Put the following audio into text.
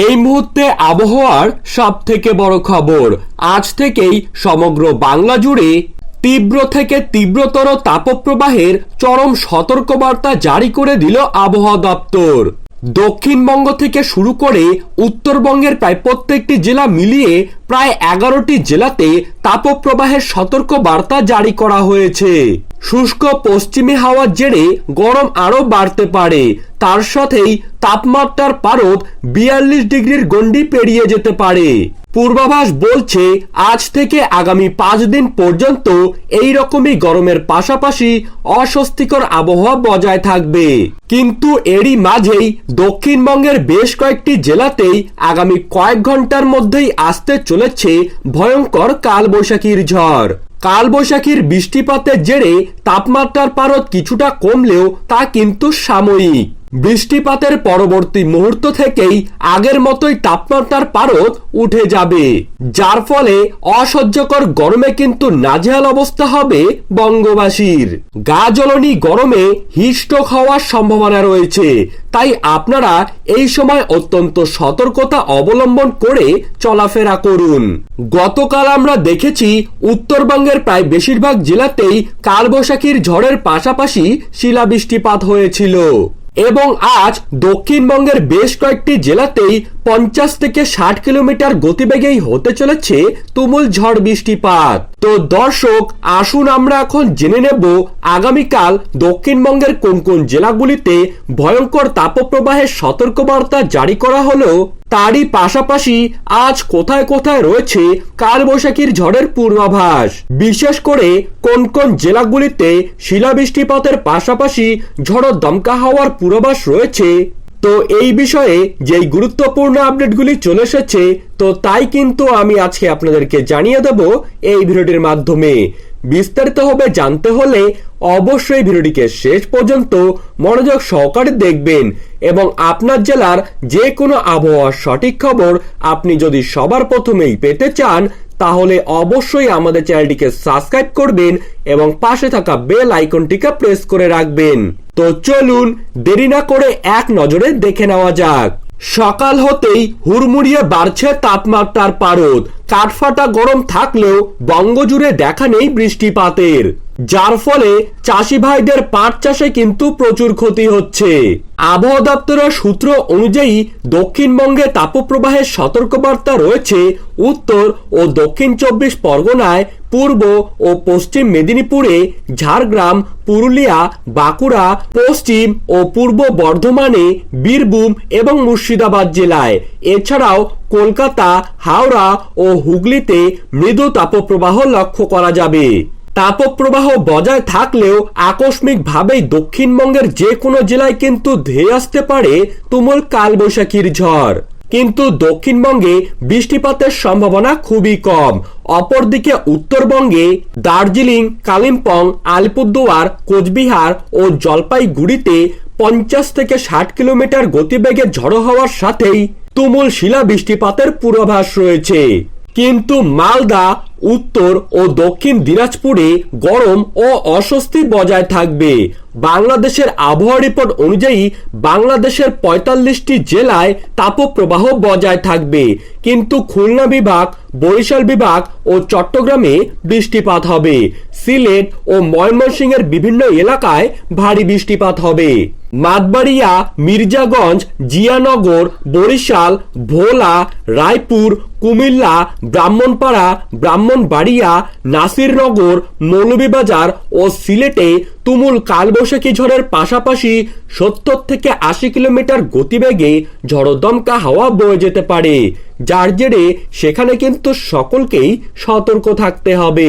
এই মুহূর্তে আবহাওয়ার সব থেকে বড় খবর। আজ থেকেই সমগ্র বাংলা জুড়ে তীব্র থেকে তীব্রতর তাপপ্রবাহের চরম সতর্কবার্তা জারি করে দিল আবহাওয়া দপ্তর। দক্ষিণবঙ্গ থেকে শুরু করে উত্তরবঙ্গের প্রায় প্রত্যেকটি জেলা মিলিয়ে প্রায় এগারোটি জেলাতে তাপপ্রবাহের সতর্ক বার্তা জারি করা হয়েছে। শুষ্ক পশ্চিমী হাওয়ার জেরে গরম আরও বাড়তে পারে। তার সাথেই তাপমাত্রার পারদ বিয়াল্লিশ ডিগ্রির গণ্ডি পেরিয়ে যেতে পারে। পূর্বাভাস বলছে, আজ থেকে আগামী পাঁচ দিন পর্যন্ত এই রকমই গরমের পাশাপাশি অস্বস্তিকর আবহাওয়া বজায় থাকবে। কিন্তু এরই মাঝেই দক্ষিণবঙ্গের বেশ কয়েকটি জেলাতেই আগামী কয়েক ঘণ্টার মধ্যেই আসতে চলেছে ভয়ঙ্কর কালবৈশাখীর ঝড়। কালবৈশাখীর বৃষ্টিপাতের জেরে তাপমাত্রার পারদ কিছুটা কমলেও তা কিন্তু সাময়িক। বৃষ্টিপাতের পরবর্তী মুহূর্ত থেকেই আগের মতোই তাপমাত্রার পারদ উঠে যাবে। যার ফলে অসহ্যকর গরমে কিন্তু নাজেহাল অবস্থা হবে বঙ্গবাসীর। গা জ্বলনি গরমে হিস্ট্রোক হওয়ার সম্ভাবনা রয়েছে। তাই আপনারা এই সময় অত্যন্ত সতর্কতা অবলম্বন করে চলাফেরা করুন। গতকাল আমরা দেখেছি উত্তরবঙ্গের প্রায় বেশিরভাগ জেলাতেই কালবৈশাখীর ঝড়ের পাশাপাশি শিলাবৃষ্টিপাত হয়েছিল। এবং আজ দক্ষিণবঙ্গের বেশ কয়েকটি জেলাতেই পঞ্চাশ থেকে ষাট কিলোমিটার গতিবেগেই হতে চলেছে তুমুল ঝড় বৃষ্টিপাত। তো দর্শক, আসুন আমরা এখন জেনে নেব আগামীকাল দক্ষিণবঙ্গের কোন কোন জেলাগুলিতে ভয়ঙ্কর তাপপ্রবাহের সতর্কবার্তা জারি করা হলো। তারই পাশাপাশি আজ কোথায় কোথায় রয়েছে কালবৈশাখীর ঝড়ের পূর্বাভাস। বিশেষ করে কোন কোন জেলাগুলিতে শিলাবৃষ্টিপাতের পাশাপাশি ঝড় দমকা হওয়ার পূর্বাভাস রয়েছে তো এই বিষয়ে যেই গুরুত্বপূর্ণ আপডেটগুলি চলে এসেছে, তো তাই কিন্তু আমি আজকে আপনাদেরকে জানিয়ে দেব এই ভিডিওটির মাধ্যমে। বিস্তারিত হবে জানতে হলে অবশ্যই ভিডিওটিকে শেষ পর্যন্ত মনোযোগ সহকারে দেখবেন। এবং আপনার জেলার যে কোনো আবহাওয়ার সঠিক খবর আপনি যদি সবার প্রথমেই পেতে চান, তাহলে অবশ্যই আমাদের চ্যানেলটিকে সাবস্ক্রাইব করবেন এবং পাশে থাকা বেল আইকনটিকে প্রেস করে রাখবেন। তো চলুন দেরি না করে এক নজরে দেখে নেওয়া যাক। সকাল হতেই হুড়মুড়িয়ে বাড়ছে তাপমাত্রার পারদ। কাঠফাটা গরম থাকলেও বঙ্গজুড়ে দেখা নেই বৃষ্টিপাতের। যার ফলে চাষি ভাইদের পাট চাষে কিন্তু প্রচুর ক্ষতি হচ্ছে। আবহাওয়া দপ্তরের সূত্র অনুযায়ী দক্ষিণবঙ্গে তাপপ্রবাহের সতর্কবার্তা রয়েছে উত্তর ও দক্ষিণ চব্বিশ পরগনায়, পূর্ব ও পশ্চিম মেদিনীপুরে, ঝাড়গ্রাম, পুরুলিয়া, বাঁকুড়া, পশ্চিম ও পূর্ব বর্ধমানে বীরভূম এবং মুর্শিদাবাদ জেলায়। এছাড়াও কলকাতা, হাওড়া ও হুগলিতে মৃদু তাপপ্রবাহ লক্ষ্য করা যাবে। তাপপ্রবাহ বজায় থাকলেও আকস্মিকভাবেই দক্ষিণবঙ্গের যে কোনো জেলায় কিন্তু ধেয়ে আসতে পারে তুমুল কালবৈশাখীর ঝড়। কিন্তু দক্ষিণবঙ্গে বৃষ্টিপাতের সম্ভাবনা খুবই কম। অপরদিকে উত্তরবঙ্গে দার্জিলিং, কালিম্পং, আলিপুরদুয়ার, কোচবিহার ও জলপাইগুড়িতে পঞ্চাশ থেকে ষাট কিলোমিটার গতিবেগে ঝড়ো হওয়ার সাথেই তুমুল শিলা বৃষ্টিপাতের পূর্বাভাস রয়েছে। কিন্তু মালদা উত্তর ও দক্ষিণ দিনাজপুরে গরম ও অস্বস্তি বজায় থাকবে। বাংলাদেশের আবহাওয়া রিপোর্ট অনুযায়ী বাংলাদেশের পঁয়তাল্লিশটি জেলায় তাপপ্রবাহ বজায় থাকবে। কিন্তু খুলনা বিভাগ, বরিশাল বিভাগ ও চট্টগ্রামে বৃষ্টিপাত হবে। সিলেট ও ময়মনসিংহের বিভিন্ন এলাকায় ভারী বৃষ্টিপাত হবে। মাতবাড়িয়া, মির্জাগঞ্জ, জিয়ানগর, বরিশাল, ভোলা, রায়পুর, কুমিল্লা, ব্রাহ্মণপাড়া ব্রাহ্মণবাড়িয়া, নাসিরনগর, মৌলভীবাজার ও সিলেটে তুমুল কালবৈশাখী ঝড়ের পাশাপাশি সত্তর থেকে আশি কিলোমিটার গতিবেগে ঝড়দমকা হাওয়া বয়ে যেতে পারে। যার জেরে সেখানে কিন্তু সকলকেই সতর্ক থাকতে হবে।